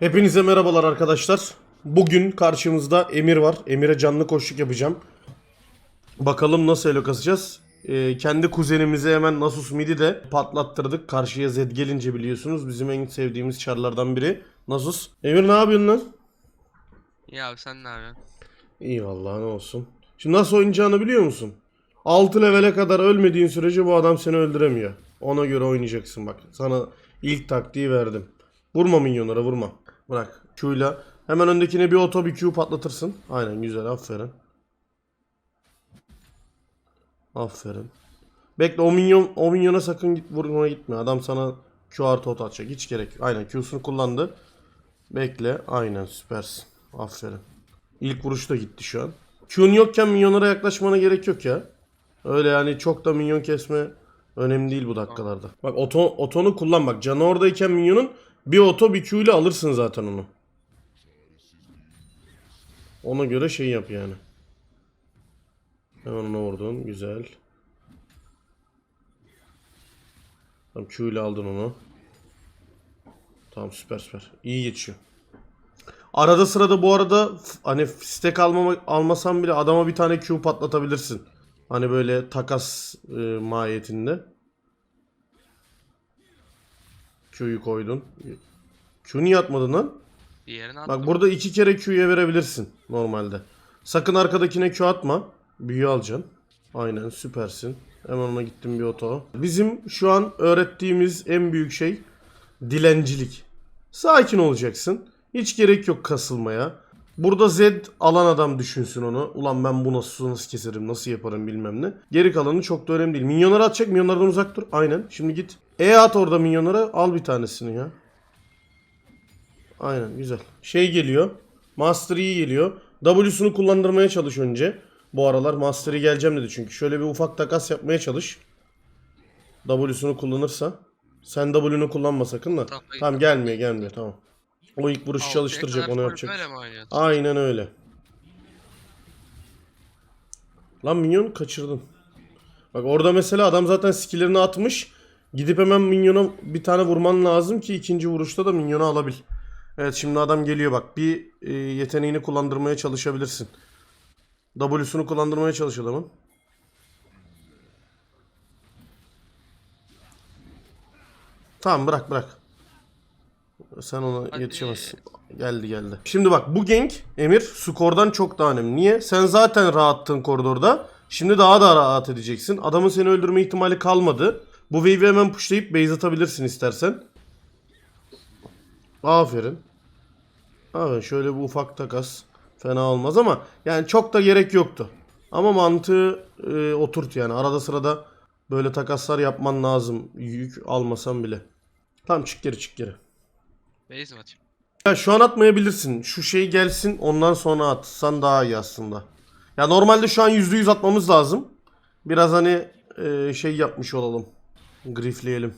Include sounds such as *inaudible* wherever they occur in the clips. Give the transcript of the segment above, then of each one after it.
Hepinize merhabalar arkadaşlar. Bugün karşımızda Emir var. Emir'e canlı koşluk yapacağım. Bakalım nasıl elo kasacağız. Ee, kendi kuzenimizi hemen Nasus Mid'i de patlattırdık. Karşıya Zed gelince biliyorsunuz bizim en sevdiğimiz çarlardan biri. Nasus. Emir ne yapıyorsun lan? Ya abi sen ne yapıyorsun? İyi vallahi ne olsun. Şimdi nasıl oynayacağını biliyor musun? 6 levele kadar ölmediğin sürece bu adam seni öldüremiyor. Ona göre oynayacaksın bak. Sana ilk taktiği verdim. Vurma minyonlara vurma. Bırak. Q'yla. Hemen öndekine bir oto bir Q patlatırsın. Aynen güzel aferin. Aferin. Bekle o minyon o minyona sakın git vurmaya gitme. Adam sana Q artı oto atacak. Hiç gerek yok. Aynen Q'sunu kullandı. Bekle. Aynen süpersin. Aferin. İlk vuruş da gitti şu an. Q'un yokken minyonlara yaklaşmana gerek yok ya. Öyle yani çok da minyon kesme önemli değil bu dakikalarda. Bak oto, otonu kullan bak. Canı oradayken minyonun bir oto bir ile alırsın zaten onu. Ona göre şey yap yani. Hemen ona vurdun. Güzel. Tamam Q ile aldın onu. Tamam süper süper. İyi geçiyor. Arada sırada bu arada hani stack almama, almasam bile adama bir tane Q patlatabilirsin. Hani böyle takas e, mahiyetinde. Q'yu koydun. Q niye atmadın lan? Bir yerine attım. Bak burada iki kere Q'ya verebilirsin normalde. Sakın arkadakine Q atma. Büyü alacaksın. Aynen süpersin. Hemen ona gittim bir oto. Bizim şu an öğrettiğimiz en büyük şey dilencilik. Sakin olacaksın. Hiç gerek yok kasılmaya. Burada Z alan adam düşünsün onu. Ulan ben bu nasıl nasıl keserim, nasıl yaparım bilmem ne. Geri kalanı çok da önemli değil. Minyonları atacak, minyonlardan uzak dur. Aynen. Şimdi git. E at orada minyonlara, al bir tanesini ya. Aynen güzel. Şey geliyor. Master Yi geliyor. W'sunu kullandırmaya çalış önce. Bu aralar Master Yi geleceğim dedi çünkü. Şöyle bir ufak takas yapmaya çalış. W'sunu kullanırsa. Sen W'nu kullanma sakın da. Tamam, Tamam gelmiyor gelmiyor tamam. O ilk vuruş çalıştıracak onu yapacak. Aynen öyle. Lan minyon kaçırdın. Bak orada mesela adam zaten skillerini atmış. Gidip hemen minyona bir tane vurman lazım ki ikinci vuruşta da minyonu alabil. Evet şimdi adam geliyor bak. Bir e, yeteneğini kullandırmaya çalışabilirsin. W'sunu kullandırmaya çalış adamın. Tamam bırak bırak. Sen ona Hadi. yetişemezsin. Geldi geldi. Şimdi bak bu gank Emir skordan çok daha önemli. Niye? Sen zaten rahattın koridorda. Şimdi daha da rahat edeceksin. Adamın seni öldürme ihtimali kalmadı. Bu wave'i hemen pushlayıp base atabilirsin istersen. Aferin. Aferin. Şöyle bir ufak takas. Fena olmaz ama yani çok da gerek yoktu. Ama mantığı e, oturt yani. Arada sırada böyle takaslar yapman lazım. Yük almasan bile. Tamam çık geri çık geri. Base mi atayım? Ya şu an atmayabilirsin. Şu şey gelsin ondan sonra atsan daha iyi aslında. Ya normalde şu an %100 atmamız lazım. Biraz hani e, şey yapmış olalım. Grifleyelim.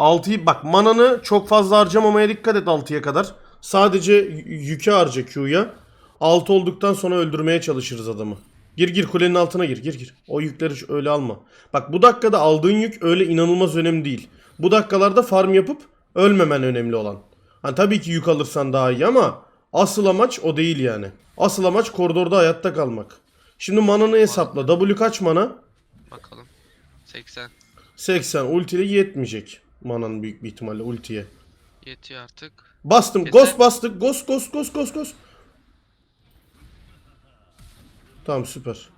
6'yı bak mananı çok fazla harcamamaya dikkat et 6'ya kadar. Sadece y- yüke harca Q'ya. 6 olduktan sonra öldürmeye çalışırız adamı. Gir gir kulenin altına gir gir gir. O yükleri öyle alma. Bak bu dakikada aldığın yük öyle inanılmaz önemli değil. Bu dakikalarda farm yapıp ölmemen önemli olan. Hani tabii ki yük alırsan daha iyi ama asıl amaç o değil yani. Asıl amaç koridorda hayatta kalmak. Şimdi mananı hesapla. W kaç mana? Bakalım. 80. 80. Ultiyle yetmeyecek. Manan büyük bir ihtimalle ultiye. Yetiyor artık. Bastım. Keser. Ghost bastık. Ghost ghost ghost ghost ghost. Tamam süper.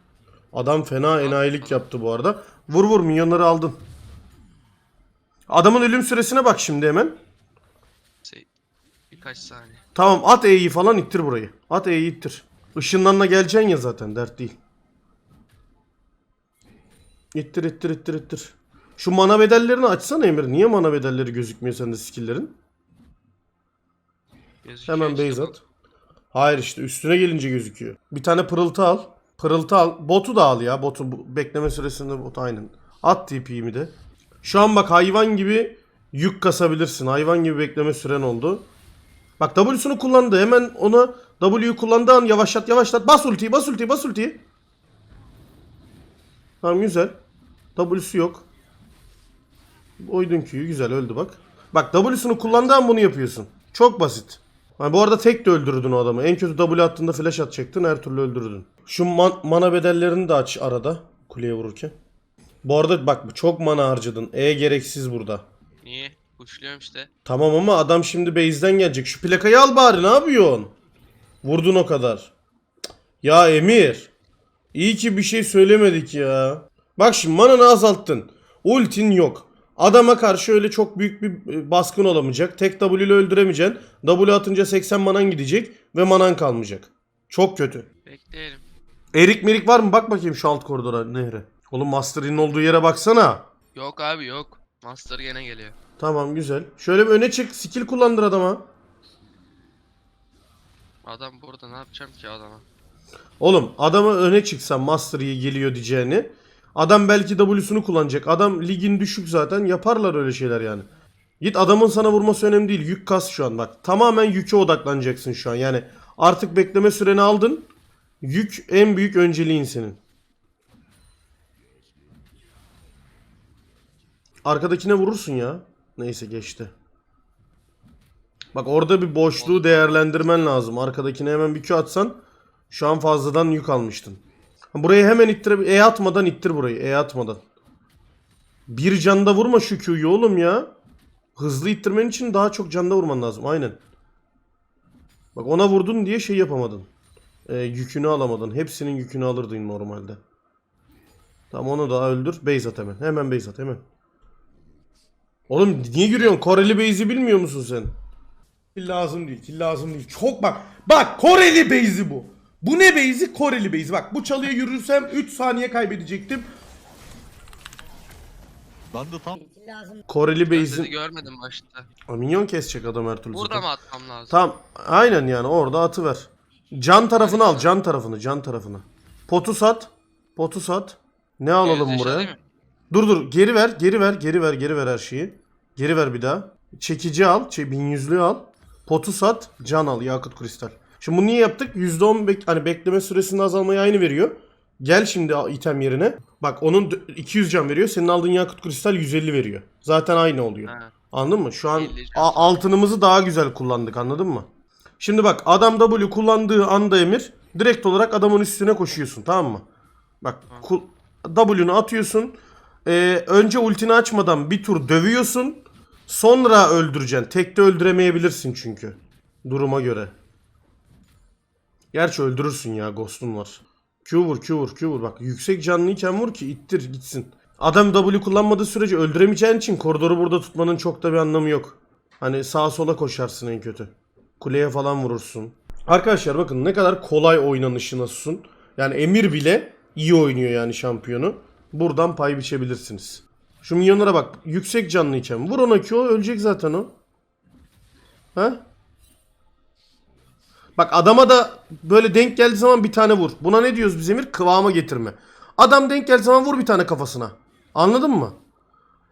Adam fena enayilik yaptı bu arada. Vur vur minyonları aldın. Adamın ölüm süresine bak şimdi hemen. Şey, birkaç saniye. Tamam at E'yi falan ittir burayı. At E'yi ittir. Işınlanla geleceksin ya zaten dert değil. İttir ittir ittir ittir. Şu mana bedellerini açsana Emir. Niye mana bedelleri gözükmüyor sende skill'lerin? Gözüküyor Hemen işte base bu. at. Hayır işte üstüne gelince gözüküyor. Bir tane pırıltı al. Pırıltı al. Botu da al ya. Botu bu- bekleme süresinde bot aynen. At TP'mi de. Şu an bak hayvan gibi yük kasabilirsin. Hayvan gibi bekleme süren oldu. Bak W'sunu kullandı. Hemen ona W'yu kullandığı an yavaşlat yavaşlat. Bas ultiyi bas ultiyi bas ultiyi. Tamam güzel. W'su yok. Oydun Q'yu güzel öldü bak. Bak W'sunu kullandığı an bunu yapıyorsun. Çok basit. Ha, bu arada tek de öldürürdün o adamı. En kötü W attığında flash atacaktın her türlü öldürürdün. Şu man- mana bedellerini de aç arada kuleye vururken. Bu arada bak çok mana harcadın. E gereksiz burada. Niye? Uçluyorum işte. Tamam ama adam şimdi base'den gelecek. Şu plakayı al bari ne yapıyorsun? Vurdun o kadar. Ya Emir. İyi ki bir şey söylemedik ya. Bak şimdi mananı azalttın. Ultin yok. Adama karşı öyle çok büyük bir e, baskın olamayacak. Tek W ile öldüremeyeceksin. W atınca 80 manan gidecek ve manan kalmayacak. Çok kötü. Bekleyelim. Erik merik var mı? Bak bakayım şu alt koridora nehre. Oğlum Master'in olduğu yere baksana. Yok abi yok. Master gene geliyor. Tamam güzel. Şöyle bir öne çık. Skill kullandır adama. Adam burada ne yapacağım ki adama? Oğlum adama öne çıksan Master Yi geliyor diyeceğini. Adam belki W'sunu kullanacak. Adam ligin düşük zaten. Yaparlar öyle şeyler yani. Git adamın sana vurması önemli değil. Yük kas şu an bak. Tamamen yüke odaklanacaksın şu an. Yani artık bekleme süreni aldın. Yük en büyük önceliğin senin. Arkadakine vurursun ya. Neyse geçti. Bak orada bir boşluğu değerlendirmen lazım. Arkadakine hemen bir Q atsan şu an fazladan yük almıştın. Burayı hemen ittir. E atmadan ittir burayı. E atmadan. Bir canda vurma şu Q'yu oğlum ya. Hızlı ittirmen için daha çok canda vurman lazım. Aynen. Bak ona vurdun diye şey yapamadın. E, yükünü alamadın. Hepsinin yükünü alırdın normalde. Tamam onu da öldür. Base at hemen. Hemen base at hemen. Oğlum niye giriyorsun? Koreli base'i bilmiyor musun sen? Kill lazım değil. Kill lazım değil. Çok bak. Bak Koreli base'i bu. Bu ne base'i? Koreli base'i. Bak bu çalıya yürürsem 3 saniye kaybedecektim. Ben de tam Koreli base'in... sizi görmedim başta. Aa, Minyon kesecek adam her türlü Burada zaten. mı atmam lazım? Tamam. Aynen yani orada atıver. Can tarafını al. Can tarafını. Can tarafını. Potu sat. Potu sat. Ne alalım Yüzleşe buraya? mi? Dur dur. Geri ver. Geri ver. Geri ver. Geri ver her şeyi. Geri ver bir daha. Çekici al. Şey, 1100'lüğü al. Potu sat. Can al. Yakut kristal. Şimdi bunu niye yaptık? %10 bek hani bekleme süresinde azalmayı aynı veriyor. Gel şimdi item yerine. Bak onun d- 200 can veriyor. Senin aldığın yakut kristal 150 veriyor. Zaten aynı oluyor. Ha. Anladın mı? Şu an 50 can. a- altınımızı daha güzel kullandık anladın mı? Şimdi bak adam W kullandığı anda Emir direkt olarak adamın üstüne koşuyorsun tamam mı? Bak W'nu atıyorsun. Ee, önce ultini açmadan bir tur dövüyorsun. Sonra öldüreceksin. Tekte öldüremeyebilirsin çünkü. Duruma göre. Gerçi öldürürsün ya Ghost'un var. Q vur Q vur Q vur. Bak yüksek canlıyken vur ki ittir gitsin. Adam W kullanmadığı sürece öldüremeyeceğin için koridoru burada tutmanın çok da bir anlamı yok. Hani sağa sola koşarsın en kötü. Kuleye falan vurursun. Arkadaşlar bakın ne kadar kolay oynanışı Nasus'un. Yani Emir bile iyi oynuyor yani şampiyonu. Buradan pay biçebilirsiniz. Şu minyonlara bak. Yüksek canlıyken. Vur ona Q ölecek zaten o. Ha? Bak adama da böyle denk geldiği zaman bir tane vur. Buna ne diyoruz biz Emir? Kıvama getirme. Adam denk geldiği zaman vur bir tane kafasına. Anladın mı?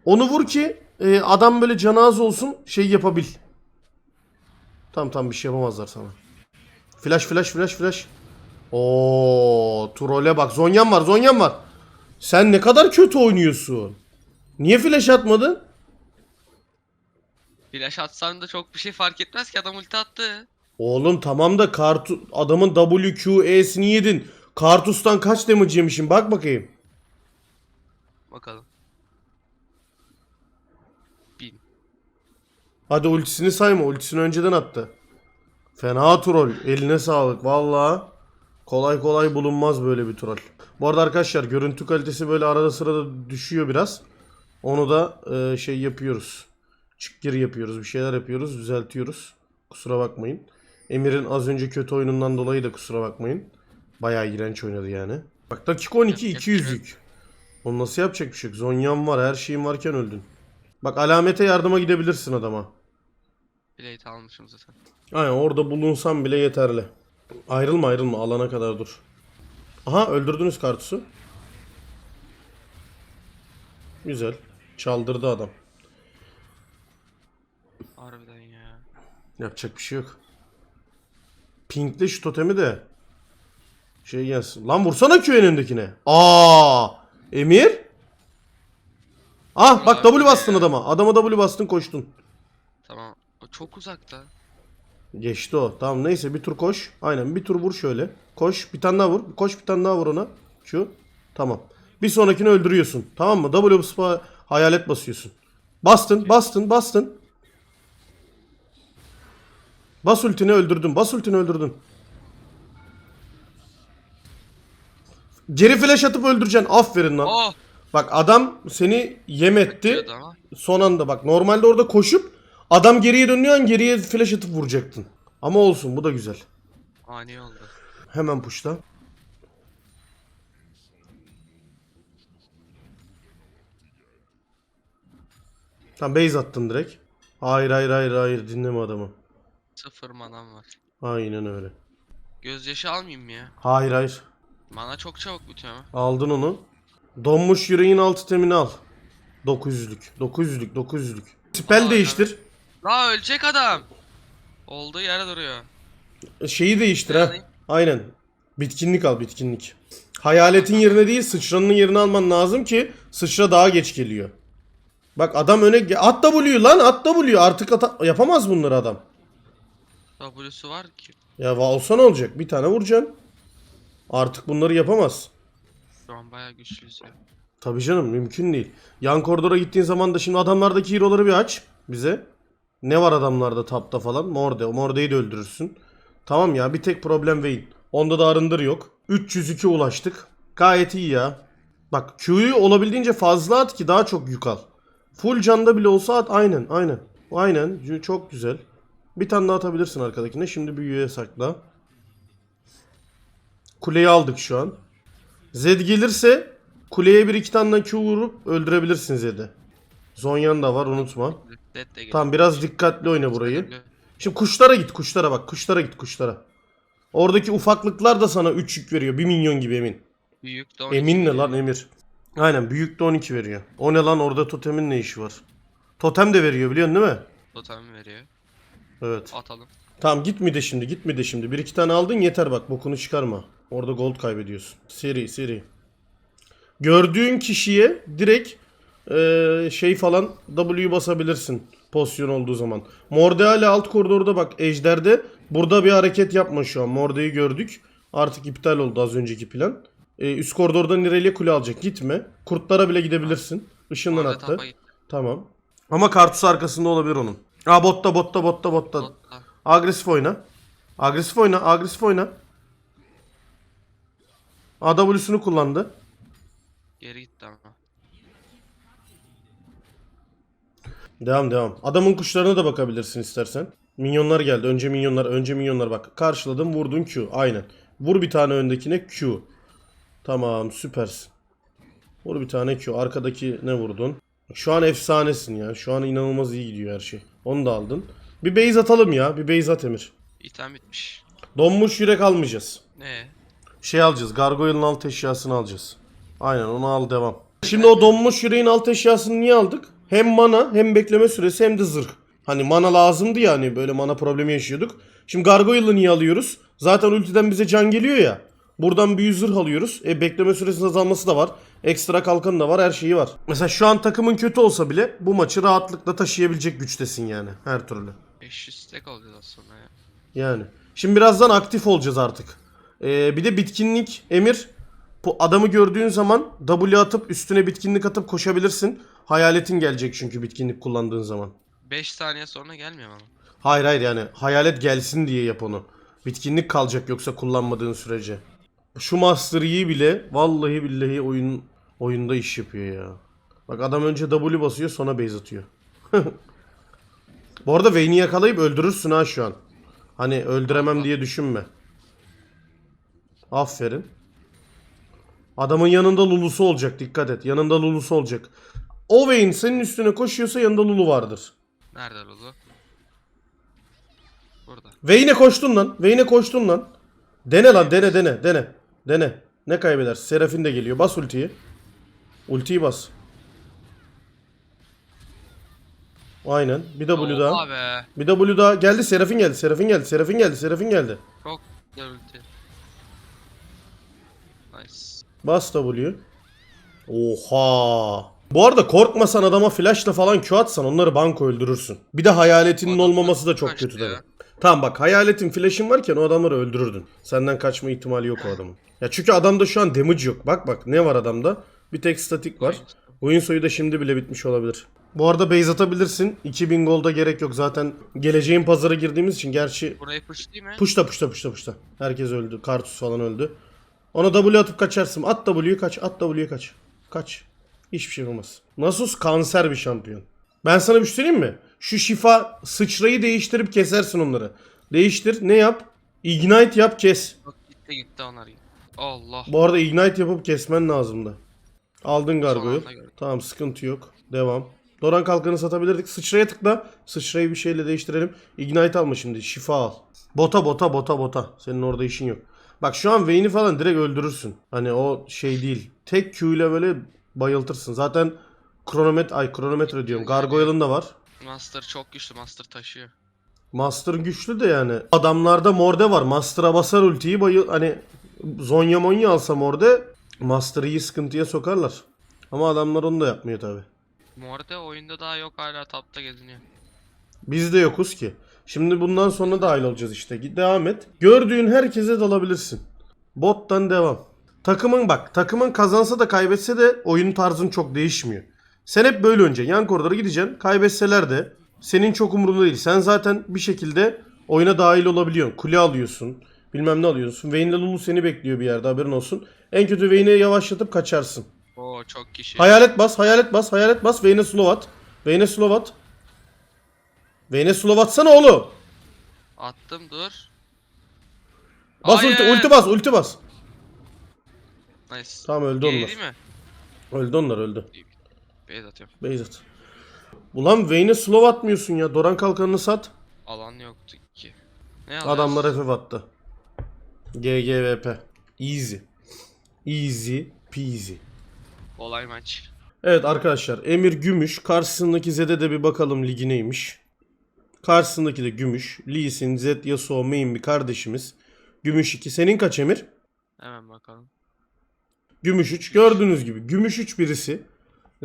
Onu vur ki e, adam böyle canı az olsun şey yapabil. Tam tam bir şey yapamazlar sana. Flash flash flash flash. Oo, trole bak. Zonyan var, Zonyan var. Sen ne kadar kötü oynuyorsun. Niye flash atmadın? Flash atsam da çok bir şey fark etmez ki adam ulti attı. Oğlum tamam da kartu adamın WQ E'sini yedin. Kartus'tan kaç damage yemişsin? Bak bakayım. Bakalım. Bin. Hadi ultisini sayma. Ultisini önceden attı. Fena troll. Eline sağlık. Valla. Kolay kolay bulunmaz böyle bir troll. Bu arada arkadaşlar görüntü kalitesi böyle arada sırada düşüyor biraz. Onu da e, şey yapıyoruz. Çık gir yapıyoruz. Bir şeyler yapıyoruz. Düzeltiyoruz. Kusura bakmayın. Emir'in az önce kötü oyunundan dolayı da kusura bakmayın. Bayağı iğrenç oynadı yani. Bak dakika 12 Yapacak 200 bir şey yük. Onu nasıl yapacak bir şey. Zonyan var her şeyin varken öldün. Bak alamete yardıma gidebilirsin adama. Plate almışım zaten. Aynen orada bulunsan bile yeterli. Ayrılma ayrılma alana kadar dur. Aha öldürdünüz kartusu. Güzel. Çaldırdı adam. Harbiden ya. Yapacak bir şey yok. Pinkle şu totemi de. Şey gelsin. Lan vursana Q önündekine. Aa! Emir? Ah bak W bastın adama. Adama W bastın koştun. Tamam. O çok uzakta. Geçti o. Tamam neyse bir tur koş. Aynen bir tur vur şöyle. Koş bir tane daha vur. Koş bir tane daha vur ona. Şu. Tamam. Bir sonrakini öldürüyorsun. Tamam mı? W spa hayalet basıyorsun. Bastın, bastın, bastın. Bas ultini öldürdün. Bas ultini öldürdün. Geri flash atıp öldüreceksin. Aferin lan. Oh! Bak adam seni yem etti. Son anda bak normalde orada koşup adam geriye dönüyor an geriye flash atıp vuracaktın. Ama olsun bu da güzel. Ani oldu. Hemen puşla. Tamam base attın direkt. Hayır hayır hayır hayır dinleme adamı. Sıfır manam var. Aynen öyle. Gözyaşı almayayım mı ya? Hayır hayır. Mana çok çabuk bitiyor ama. Aldın onu. Donmuş yüreğin altı temini al. 900'lük. 900'lük 900'lük. Spell Aa, değiştir. La ölecek adam. Olduğu yere duruyor. Şeyi değiştir ha. Aynen. Bitkinlik al bitkinlik. Hayaletin yerine değil sıçranın yerine alman lazım ki sıçra daha geç geliyor. Bak adam öne at W'yu lan at W artık ata- yapamaz bunları adam. W'su var ki. Ya va- olsa ne olacak bir tane vuracaksın. Artık bunları yapamaz. Şu an bayağı güçlüyüz ya. Tabii canım mümkün değil. Yan koridora gittiğin zaman da şimdi adamlardaki hero'ları bir aç bize. Ne var adamlarda tapta falan? Morde. Morde'yi de öldürürsün. Tamam ya bir tek problem Vayne. Onda da arındır yok. 302 ulaştık. Gayet iyi ya. Bak Q'yu olabildiğince fazla at ki daha çok yük al. Full canda bile olsa at aynen aynen. Aynen çok güzel. Bir tane daha atabilirsin arkadakine. Şimdi büyüye sakla. Kuleyi aldık şu an. Zed gelirse kuleye bir iki tane Q vurup öldürebilirsin Zed'i. Zonyan da var unutma. Tamam biraz dikkatli oyna burayı. Şimdi kuşlara git kuşlara bak kuşlara git kuşlara. Oradaki ufaklıklar da sana 3 yük veriyor. 1 milyon gibi emin. Büyük de 12 Emin ne lan Emir? Aynen büyük de 12 veriyor. O ne lan orada totemin ne işi var? Totem de veriyor biliyorsun değil mi? Totem veriyor. Evet. Atalım. Tamam git mi de şimdi git mi de şimdi. Bir iki tane aldın yeter bak bokunu çıkarma. Orada gold kaybediyorsun. Seri seri. Gördüğün kişiye direkt eee, şey falan W basabilirsin pozisyon olduğu zaman. Morde hala alt koridorda bak Ejder'de burada bir hareket yapma şu an. Morde'yi gördük. Artık iptal oldu az önceki plan. Ee, üst koridorda Nirelia kule alacak. Gitme. Kurtlara bile gidebilirsin. Işından attı. Tamam. Ama kartusu arkasında olabilir onun. Aa botta botta botta botta. Botta. Agresif oyna. Agresif oyna. Agresif oyna. AW'sunu kullandı. Geri gitti ama. Devam devam. Adamın kuşlarına da bakabilirsin istersen. Minyonlar geldi. Önce minyonlar. Önce minyonlar bak. Karşıladım vurdun Q. Aynen. Vur bir tane öndekine Q. Tamam süpersin. Vur bir tane Q. Arkadaki ne vurdun? Şu an efsanesin ya. Şu an inanılmaz iyi gidiyor her şey. Onu da aldın. Bir base atalım ya. Bir base at Emir. İtem bitmiş. Donmuş yürek almayacağız. Ne? Şey alacağız. Gargoyle'ın alt eşyasını alacağız. Aynen onu al devam. Şimdi o donmuş yüreğin alt eşyasını niye aldık? Hem mana hem bekleme süresi hem de zırh. Hani mana lazımdı ya hani böyle mana problemi yaşıyorduk. Şimdi Gargoyle'ı niye alıyoruz? Zaten ultiden bize can geliyor ya. Buradan büyü zırh alıyoruz. E bekleme süresinin azalması da var. Ekstra kalkanı da var. Her şeyi var. Mesela şu an takımın kötü olsa bile bu maçı rahatlıkla taşıyabilecek güçtesin yani. Her türlü. 500 stack olacağız aslında ya. Yani. Şimdi birazdan aktif olacağız artık. Ee, bir de bitkinlik Emir. Bu adamı gördüğün zaman W atıp üstüne bitkinlik atıp koşabilirsin. Hayaletin gelecek çünkü bitkinlik kullandığın zaman. 5 saniye sonra gelmiyor mu ama? Hayır hayır yani hayalet gelsin diye yap onu. Bitkinlik kalacak yoksa kullanmadığın sürece. Şu Master Yi bile vallahi billahi oyun oyunda iş yapıyor ya. Bak adam önce W basıyor sonra base atıyor. *laughs* Bu arada Vayne'i yakalayıp öldürürsün ha şu an. Hani öldüremem diye düşünme. Aferin. Adamın yanında Lulu'su olacak dikkat et. Yanında Lulu'su olacak. O Vayne senin üstüne koşuyorsa yanında Lulu vardır. Nerede Lulu? Burada. Vayne'e koştun lan. Vayne'e koştun lan. Dene lan dene dene dene. Dene. Ne kaybeder? Serafin de geliyor. Bas ultiyi. Ultiyi bas. Aynen. Bir W daha. Oha be. Bir W daha. Geldi Serafin geldi. Serafin geldi. Serafin geldi. Serafin geldi. Çok güzel ulti. Nice. Bas W. Oha. Bu arada korkmasan adama flashla falan Q atsan onları banko öldürürsün. Bir de hayaletinin Adam olmaması da çok kaçtı kötü ya. tabii. Tamam bak hayaletin flash'in varken o adamları öldürürdün. Senden kaçma ihtimali yok o adamın. Ya çünkü adamda şu an damage yok. Bak bak ne var adamda? Bir tek statik var. Oyun soyu da şimdi bile bitmiş olabilir. Bu arada base atabilirsin. 2000 golda gerek yok. Zaten geleceğin pazara girdiğimiz için gerçi Burayı push değil mi? Puşta puşta puşta puşta. Herkes öldü. Kartus falan öldü. Ona W atıp kaçarsın. At W'yu kaç. At W'yu kaç. Kaç. Hiçbir şey olmaz. Nasus kanser bir şampiyon. Ben sana bir şey söyleyeyim mi? Şu şifa sıçrayı değiştirip kesersin onları. Değiştir. Ne yap? Ignite yap kes. Bak gitti gitti onlar. Allah. Bu arada ignite yapıp kesmen lazımdı. Aldın gargoyu. Tamam sıkıntı yok. Devam. Doran kalkanı satabilirdik. Sıçraya tıkla. Sıçrayı bir şeyle değiştirelim. Ignite alma şimdi. Şifa al. Bota bota bota bota. Senin orada işin yok. Bak şu an Vayne'i falan direkt öldürürsün. Hani o şey değil. Tek Q ile böyle bayıltırsın. Zaten kronometre ay kronometre diyorum. Gargoyle'ın da var. Master çok güçlü. Master taşıyor. Master güçlü de yani. Adamlarda Morde var. Master'a basar ultiyi bayıl hani Zonya Monya alsa Morde Master'ı iyi sıkıntıya sokarlar. Ama adamlar onu da yapmıyor tabi. Morde oyunda daha yok hala tapta geziniyor. Biz de yokuz ki. Şimdi bundan sonra dahil olacağız işte. Git devam et. Gördüğün herkese dalabilirsin. Bottan devam. Takımın bak takımın kazansa da kaybetse de oyun tarzın çok değişmiyor. Sen hep böyle önce yan koridora gideceksin. Kaybetseler de senin çok umurunda değil. Sen zaten bir şekilde oyuna dahil olabiliyorsun. Kule alıyorsun. Bilmem ne alıyorsun. Vayne Lulu seni bekliyor bir yerde haberin olsun. En kötü Vayne'i yavaşlatıp kaçarsın. Oo çok kişi. Hayalet bas, hayalet bas, hayalet bas. Vayne'e slow at. Vayne'e slow at. Vayne'e slow atsana oğlum. Attım dur. Bas ulti, Hayır. ulti bas, ulti bas. Nice. Tamam öldü onlar. değil mi? Öldü onlar öldü. Beyaz atıyorum. Beyzat. Ulan Vayne'e slow atmıyorsun ya. Doran kalkanını sat. Alan yoktu ki. Ne alıyoruz? Adamlar FF attı. GGVP. Easy. Easy peasy. Olay maç. Evet arkadaşlar Emir Gümüş. Karşısındaki Zed'e de bir bakalım ligi neymiş. Karşısındaki de Gümüş. Lee Sin, Zed, Yasuo main bir kardeşimiz. Gümüş 2. Senin kaç Emir? Hemen bakalım. Gümüş 3. Gördüğünüz gibi Gümüş 3 birisi.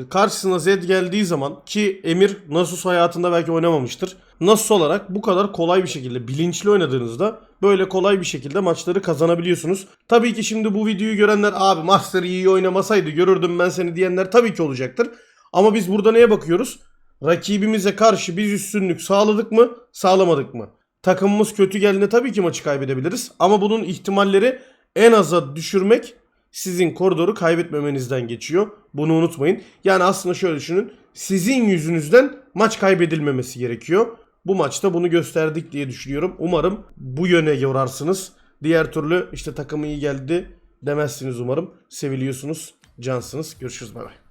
Karşısına Zed geldiği zaman ki Emir Nasus hayatında belki oynamamıştır. Nasus olarak bu kadar kolay bir şekilde bilinçli oynadığınızda böyle kolay bir şekilde maçları kazanabiliyorsunuz. Tabii ki şimdi bu videoyu görenler abi Master iyi oynamasaydı görürdüm ben seni diyenler tabii ki olacaktır. Ama biz burada neye bakıyoruz? Rakibimize karşı biz üstünlük sağladık mı sağlamadık mı? Takımımız kötü geldiğinde tabii ki maçı kaybedebiliriz. Ama bunun ihtimalleri en aza düşürmek sizin koridoru kaybetmemenizden geçiyor. Bunu unutmayın. Yani aslında şöyle düşünün. Sizin yüzünüzden maç kaybedilmemesi gerekiyor. Bu maçta bunu gösterdik diye düşünüyorum. Umarım bu yöne yorarsınız. Diğer türlü işte takım iyi geldi demezsiniz umarım. Seviliyorsunuz, cansınız. Görüşürüz bay bay.